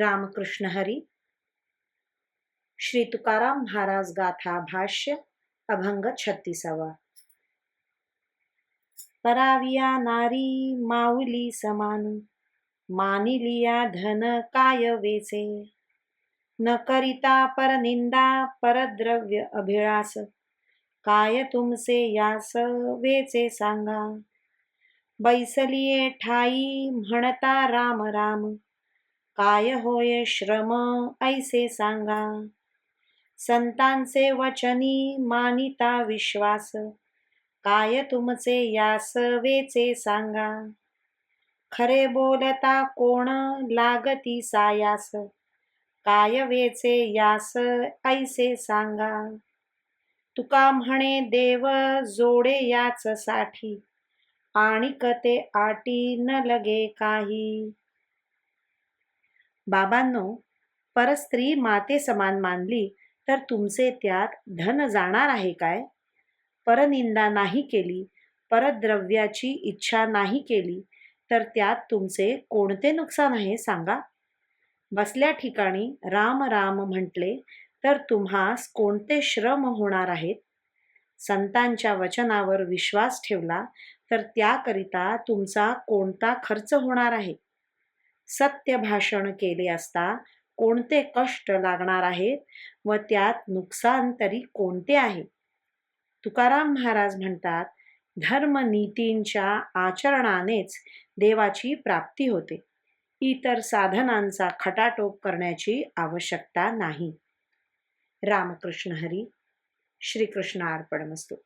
रामकृष्ण हरी। श्री तुकाराम महाराज गाथा भाष्य अभंग छत्तीसावा। कराविया नारी माऊली समान मानिलिया धन काय वेचे? न करिता परनिंदा परद्रव्य अभिळास काय तुमचे यास वेचे सांगा? बैसलिये ठाई म्हणता राम राम। काय होय श्रम? ऐसे सांगा. संतांचे वचनी मानिता विश्वास. काय तुमचे यास वेचे सांगा. खरे बोलता कोण लागती सायास? काय वेचे यास? ऐसे सांगा. तुका म्हणे देव जोडे याच साठी. आणिक ते आटी न लगे काही. बाबांनो परस्त्री माते समान मानली तर तुमचे त्यात धन जाणार आहे काय? परनिंदा नाही केली परद्रव्याची इच्छा नाही केली तर त्यात तुमचे कोणते नुकसान आहे सांगा? बसल्या ठिकाणी राम राम म्हटले तर तुम्हास कोणते श्रम होणार आहेत? संतांच्या वचनावर विश्वास ठेवला तर त्याकरिता तुमचा कोणता खर्च होणार आहे? सत्य भाषण केले असता कोणते कष्ट लागणार आहेत व त्यात नुकसान तरी कोणते आहे? तुकाराम महाराज म्हणतात धर्मनीतींच्या आचरणानेच देवाची प्राप्ती होते. इतर साधनांचा खटाटोप करण्याची आवश्यकता नाही. रामकृष्ण हरी श्रीकृष्ण अर्पणमस्तू